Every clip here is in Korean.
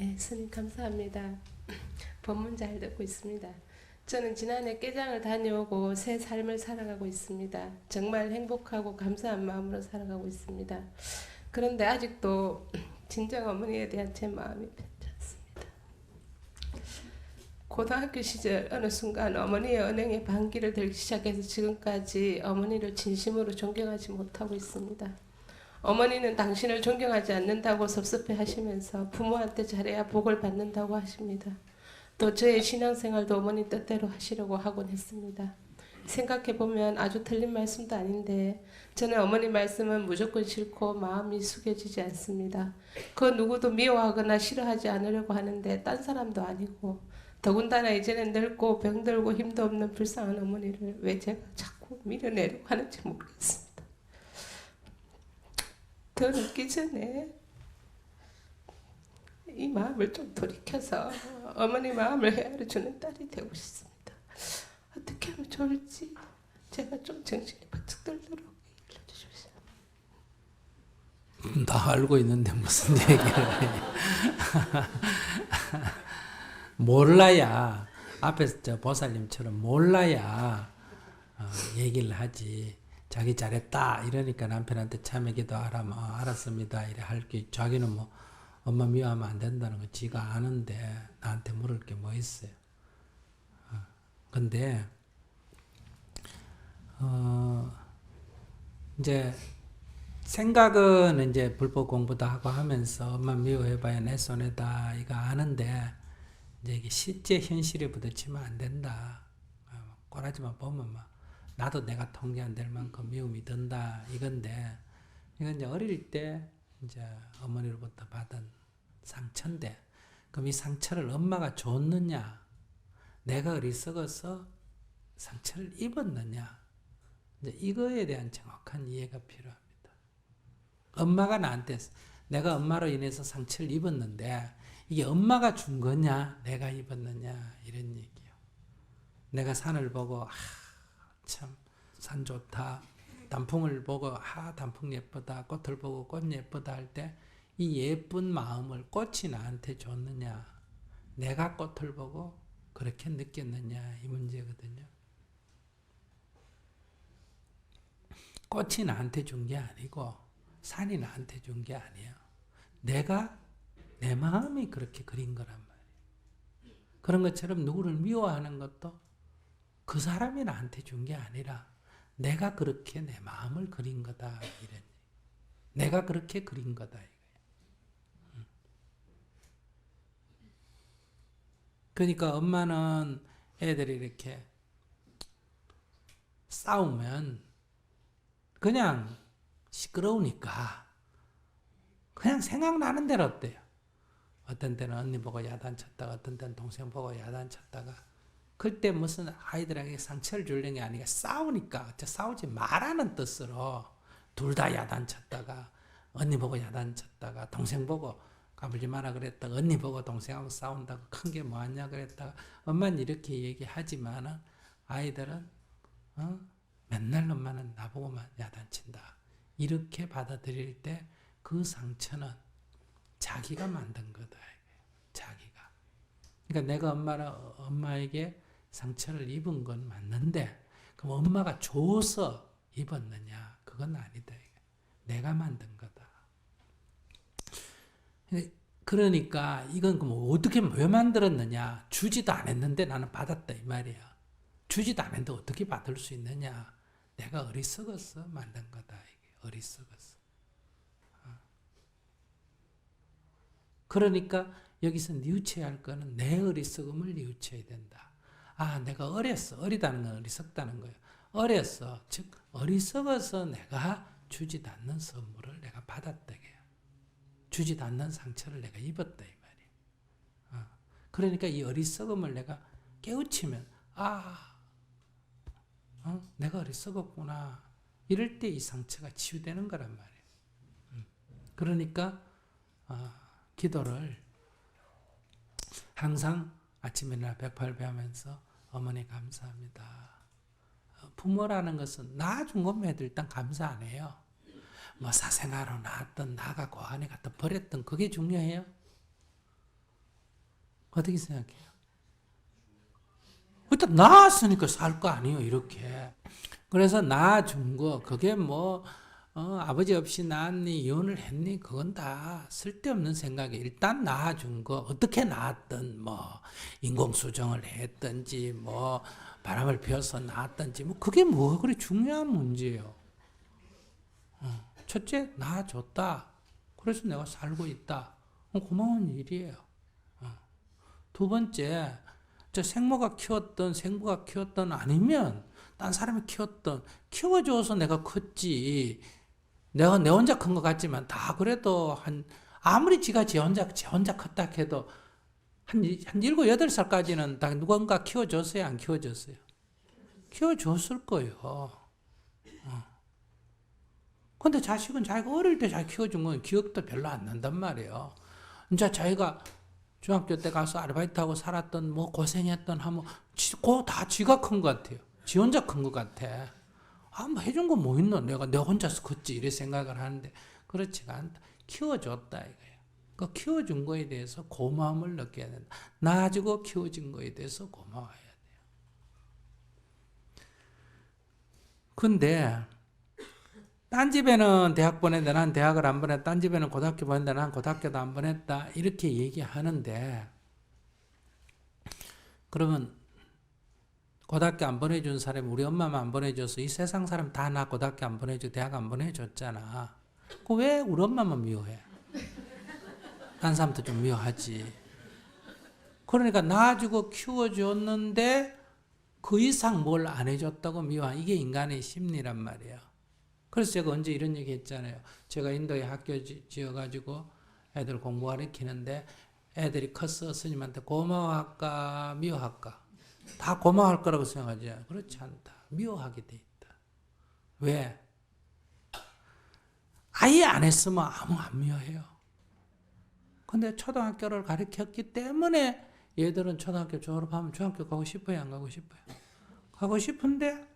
네, 스님 감사합니다. 법문 잘 듣고 있습니다. 저는 지난해 깨장을 다녀오고 새 삶을 살아가고 있습니다. 정말 행복하고 감사한 마음으로 살아가고 있습니다. 그런데 아직도 친정 어머니에 대한 제 마음이 편치 않습니다. 고등학교 시절 어느 순간 어머니의 은행에 반기를 들기 시작해서 지금까지 어머니를 진심으로 존경하지 못하고 있습니다. 어머니는 당신을 존경하지 않는다고 섭섭해 하시면서 부모한테 잘해야 복을 받는다고 하십니다. 또 저의 신앙생활도 어머니 뜻대로 하시려고 하곤 했습니다. 생각해 보면 아주 틀린 말씀도 아닌데 저는 어머니 말씀은 무조건 싫고 마음이 숙여지지 않습니다. 그 누구도 미워하거나 싫어하지 않으려고 하는데 딴 사람도 아니고 더군다나 이제는 늙고 병들고 힘도 없는 불쌍한 어머니를 왜 제가 자꾸 밀어내려고 하는지 모르겠습니다. 더 늙기 전에 이 마음을 좀 돌이켜서 어머니 마음을 헤아려 주는 딸이 되고 싶습니다. 어떻게 하면 좋을지 제가 좀 정신이 바짝 들도록 알려주십시오. 다 알고 있는데 무슨 얘기를 해. 몰라야 앞에서 저 보살님처럼 몰라야 어, 얘기를 하지. 자기 잘했다 이러니까 남편한테 참여 기도하라 뭐 알았습니다 이래 할 게 자기는 뭐 엄마 미워하면 안 된다는 거 지가 아는데 나한테 물을 게 뭐 있어요. 어, 근데 어 이제 생각은 이제 불법 공부도 하고 하면서 엄마 미워해봐야 내 손해다 이거 아는데 이제 이게 실제 현실에 부딪히면 안 된다. 어, 꼬라지만 보면 막 나도 내가 통제 안 될 만큼 미움이 든다 이건데 이건 이제 어릴 때 이제 어머니로부터 받은 상처인데 그럼 이 상처를 엄마가 줬느냐 내가 어리석어서 상처를 입었느냐 이제 이거에 대한 정확한 이해가 필요합니다. 엄마가 나한테 내가 엄마로 인해서 상처를 입었는데 이게 엄마가 준 거냐 내가 입었느냐 이런 얘기요. 내가 산을 보고 아, 참 산 좋다. 단풍을 보고 아 단풍 예쁘다. 꽃을 보고 꽃 예쁘다 할 때 이 예쁜 마음을 꽃이 나한테 줬느냐 내가 꽃을 보고 그렇게 느꼈느냐 이 문제거든요. 꽃이 나한테 준 게 아니고 산이 나한테 준 게 아니에요. 내가 내 마음이 그렇게 그린 거란 말이에요. 그런 것처럼 누구를 미워하는 것도 그 사람이 나한테 준 게 아니라 내가 그렇게 내 마음을 그린 거다 얘기. 내가 그렇게 그린 거다 이거예요. 음. 그러니까 엄마는 애들이 이렇게 싸우면 그냥 시끄러우니까 그냥 생각나는 대로 어때요? 어떤 때는 언니 보고 야단쳤다가 어떤 때는 동생 보고 야단쳤다가 그때 무슨 아이들에게 상처를 주려는 게 아니라 싸우니까 저 싸우지 말라는 뜻으로 둘 다 야단쳤다가 언니 보고 야단쳤다가 동생 보고 까불지 마라 그랬다가 언니 보고 동생하고 싸운다고 큰 게 뭐하냐 그랬다가 엄마는 이렇게 얘기하지만은 아이들은 어? 맨날 엄마는 나보고만 야단친다 이렇게 받아들일 때 그 상처는 자기가 만든 거다. 자기가. 그러니까 내가 엄마라 엄마에게 상처를 입은 건 맞는데 그럼 엄마가 줘서 입었느냐? 그건 아니다. 내가 만든 거다. 그러니까 이건 그럼 어떻게 왜 만들었느냐? 주지도 않았는데 나는 받았다 이 말이야. 주지도 않았는데 어떻게 받을 수 있느냐? 내가 어리석어서 만든 거다. 어리석어서. 그러니까 여기서 뉘우쳐야 할 거는 내 어리석음을 뉘우쳐야 된다. 아, 내가 어렸어. 어리다는 건 어리석다는 거예요. 어렸어. 즉, 어리석어서 내가 주지도 않는 선물을 내가 받았다. 이게요. 주지도 않는 상처를 내가 입었다. 이 말이에요. 어. 그러니까 이 어리석음을 내가 깨우치면, 아, 어? 내가 어리석었구나. 이럴 때 이 상처가 치유되는 거란 말이에요. 음. 그러니까, 어, 기도를 항상 아침이나 백팔배하면서 어머니 감사합니다. 어, 부모라는 것은 낳아준 것만 해도 일단 감사 안 해요. 뭐 사생아로 낳았던 나가 고안에 갖다 버렸던 그게 중요해요. 어떻게 생각해요? 일단 낳았으니까 살 거 아니에요, 이렇게. 그래서 낳아준 거, 그게 뭐, 어, 아버지 없이 낳았니, 이혼을 했니, 그건 다 쓸데없는 생각이 일단 낳아준 거, 어떻게 낳았든, 뭐, 인공수정을 했든지, 뭐, 바람을 피워서 낳았든지, 뭐, 그게 뭐, 그리 중요한 문제예요. 어, 첫째, 낳아줬다. 그래서 내가 살고 있다. 어, 고마운 일이에요. 어. 두 번째, 저 생모가 키웠던 생부가 키웠던 아니면 딴 사람이 키웠던 키워줘서 내가 컸지. 내가 내 혼자 큰 것 같지만 다 그래도 한 아무리 지가 지 혼자 지 혼자 컸다 해도 한한 일곱 여덟 살까지는 다 누군가 키워줬어요, 안 키워줬어요? 키워줬을 거예요. 어. 근데 자식은 자기가 어릴 때 잘 키워준 건 기억도 별로 안 난단 말이에요. 이제 자기가 중학교 때 가서 아르바이트하고 살았던 뭐 고생했던 하면 지, 그다 지가 큰 것 같아요. 지 혼자 큰 것 같아. 아, 뭐 해준 거뭐 있노? 내가 내 혼자서 컸지. 이래 생각을 하는데 그렇지가 않다. 키워줬다 이거예요. 그 키워준 거에 대해서 고마움을 느껴야 된다. 낳아주고 키워준 거에 대해서 고마워해야 돼요. 근데 딴 집에는 대학 보냈는데 난 대학을 안 보냈다. 딴 집에는 고등학교 보냈는데 난 고등학교도 안 보냈다. 이렇게 얘기하는데 그러면 고등학교 안 보내준 사람 우리 엄마만 안 보내줘서 이 세상 사람 다 나 고등학교 안 보내줘 대학 안 보내줬잖아. 그 왜 우리 엄마만 미워해? 딴 사람도 좀 미워하지. 그러니까 낳아주고 키워줬는데 그 이상 뭘 안 해줬다고 미워한 이게 인간의 심리란 말이에요. 그래서 제가 언제 이런 얘기 했잖아요. 제가 인도에 학교 지- 지어가지고 애들 공부가르치는데 애들이 커서 스님한테 고마워할까 미워할까? 다 고마워할 거라고 생각하지. 그렇지 않다. 미워하게 돼 있다. 왜? 아예 안 했으면 아무 안 미워해요. 근데 초등학교를 가르쳤기 때문에 얘들은 초등학교 졸업하면 중학교 가고 싶어요? 안 가고 싶어요? 가고 싶은데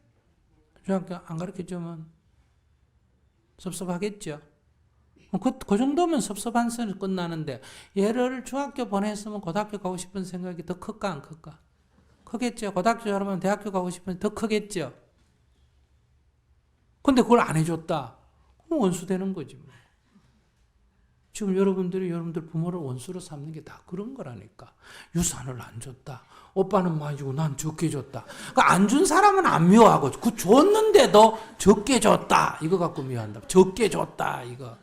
중학교 안 가르쳐주면 섭섭하겠죠. 그, 그 정도면 섭섭한 선이 끝나는데 얘를 중학교 보냈으면 고등학교 가고 싶은 생각이 더 클까 안 클까? 크겠죠. 고등학교 졸업하면 대학교 가고 싶은 더 크겠죠. 근데 그걸 안 해줬다. 그럼 원수 되는 거지. 뭐. 지금 여러분들이 여러분들 부모를 원수로 삼는 게 다 그런 거라니까. 유산을 안 줬다. 오빠는 많이 주고 난 적게 줬다. 그안준 사람은 안 미워하고 그 줬는데도 적게 줬다. 이거 갖고 미워한다. 적게 줬다. 이거.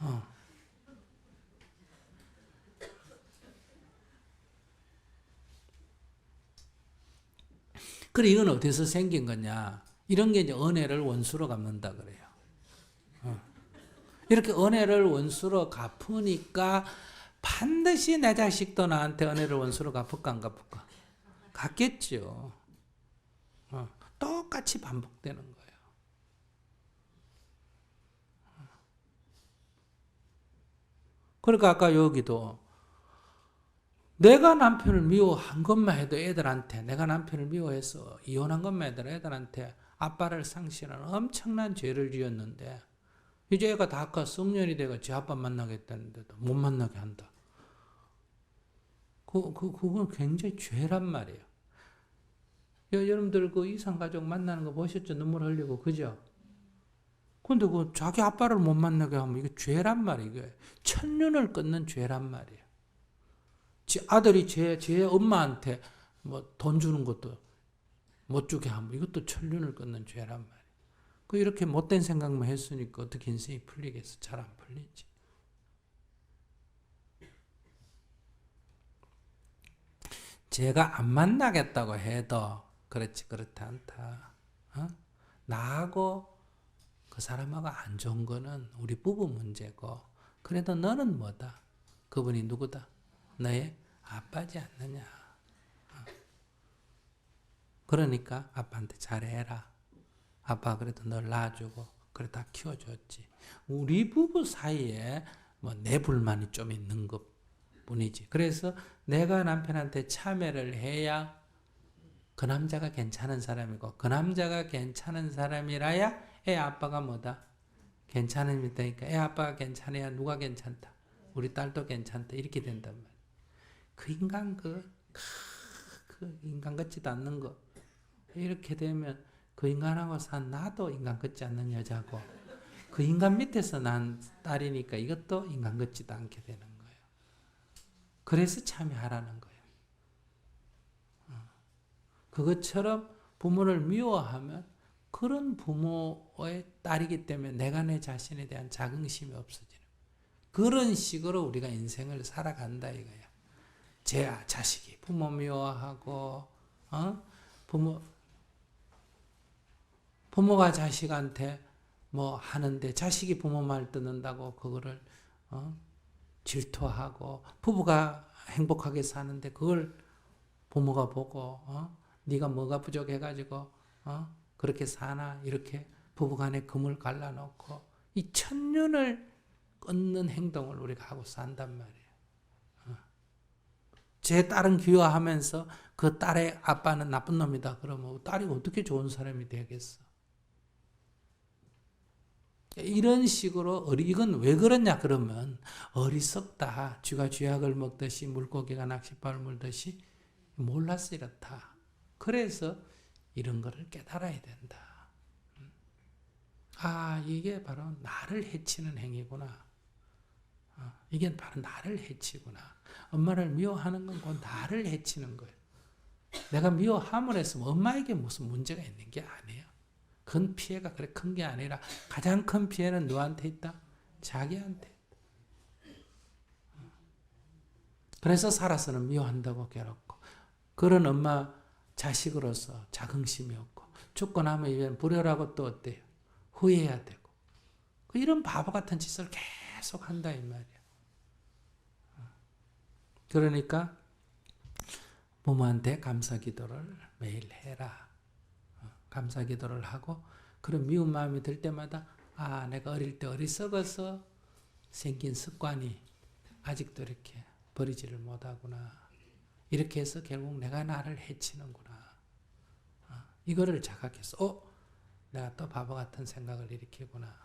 어. 그래 이건 어디서 생긴 거냐? 이런 게 이제 은혜를 원수로 갚는다 그래요. 어. 이렇게 은혜를 원수로 갚으니까 반드시 내 자식도 나한테 은혜를 원수로 갚을까 안 갚을까? 갚겠죠. 어. 똑같이 반복되는 거예요. 그러니까 아까 여기도 내가 남편을 미워한 것만 해도 애들한테 내가 남편을 미워해서 이혼한 것만 해도 애들한테 아빠를 상실하는 엄청난 죄를 지었는데 이제 애가 다 커 성년이 돼가 지 아빠 만나겠다는데도 못 만나게 한다. 그, 그, 그건 굉장히 죄란 말이에요. 여, 여러분들 그 이상가족 만나는 거 보셨죠? 눈물 흘리고, 그죠? 근데 그 자기 아빠를 못 만나게 하면 이게 죄란 말이에요. 천년을 끊는 죄란 말이에요. 지 아들이 제, 제 엄마한테 뭐 돈 주는 것도 못 주게 하면 이것도 천년을 끊는 죄란 말이에요. 그 이렇게 못된 생각만 했으니까 어떻게 인생이 풀리겠어? 잘 안 풀리지. 제가 안 만나겠다고 해도 그렇지 그렇다 않다. 어? 나하고 그 사람하고 안 좋은 거는 우리 부부 문제고 그래도 너는 뭐다? 그분이 누구다? 너의 아빠지 않느냐? 어. 그러니까 아빠한테 잘해라. 아빠 그래도 널 낳아주고 그래 다 키워줬지. 우리 부부 사이에 뭐 내 불만이 좀 있는 것 뿐이지. 그래서 내가 남편한테 참여를 해야 그 남자가 괜찮은 사람이고 그 남자가 괜찮은 사람이라야 애 아빠가 뭐다? 괜찮으니까 애 아빠가 괜찮아야 누가 괜찮다. 우리 딸도 괜찮다. 이렇게 된단 말이야. 그 인간 그, 그 인간 같지도 않는 거 이렇게 되면 그 인간하고 산 나도 인간 같지 않는 여자고 그 인간 밑에서 난 딸이니까 이것도 인간 같지도 않게 되는 거예요. 그래서 참여하라는 거예요. 어. 그것처럼 부모를 미워하면 그런 부모의 딸이기 때문에 내가 내 자신에 대한 자긍심이 없어지는 그런 식으로 우리가 인생을 살아간다 이거야. 제 자식이 부모 미워하고 어? 부모 부모가 자식한테 뭐 하는데 자식이 부모 말 듣는다고 그거를 어? 질투하고 부부가 행복하게 사는데 그걸 부모가 보고 어? 네가 뭐가 부족해가지고 어? 그렇게 사나 이렇게 부부간에 금을 갈라놓고 이 천년을 끊는 행동을 우리가 하고 산단 말이에요. 어. 제 딸은 귀화하면서 그 딸의 아빠는 나쁜 놈이다. 그러면 딸이 어떻게 좋은 사람이 되겠어? 이런 식으로 어리 이건 왜 그러냐 그러면 어리석다. 쥐가 쥐약을 먹듯이 물고기가 낚싯발을 물듯이 몰라서 이렇다. 그래서 이런 거를 깨달아야 된다. 음. 아 이게 바로 나를 해치는 행위구나. 어, 이게 바로 나를 해치구나. 엄마를 미워하는 건 곧 나를 해치는 거예요. 내가 미워함을 했으면 엄마에게 무슨 문제가 있는 게 아니에요. 큰 피해가 그래 큰 게 아니라 가장 큰 피해는 누구한테 있다? 자기한테. 그래서 살아서는 미워한다고 괴롭고 그런 엄마 자식으로서 자긍심이 없고 죽고 나면 이제 불효라고 또 어때요? 후회해야 되고 그 이런 바보 같은 짓을 계속 한다 이 말이야. 어. 그러니까 부모한테 감사 기도를 매일 해라. 어, 감사 기도를 하고 그런 미운 마음이 들 때마다 아 내가 어릴 때 어리석어서 생긴 습관이 아직도 이렇게 버리지를 못하구나. 이렇게 해서 결국 내가 나를 해치는구나. 어, 이거를 자각해서 어 내가 또 바보 같은 생각을 일으키구나.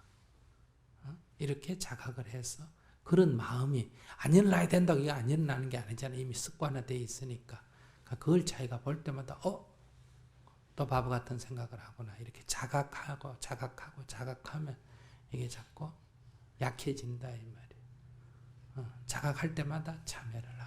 어, 이렇게 자각을 해서 그런 마음이 안 일어나야 된다고 이게 안 일어나는 게 아니잖아요. 이미 습관화되어 있으니까. 그러니까 그걸 자기가 볼 때마다 어? 또 바보 같은 생각을 하구나. 이렇게 자각하고 자각하고 자각하면 이게 자꾸 약해진다 이 말이에요. 어, 자각할 때마다 참여를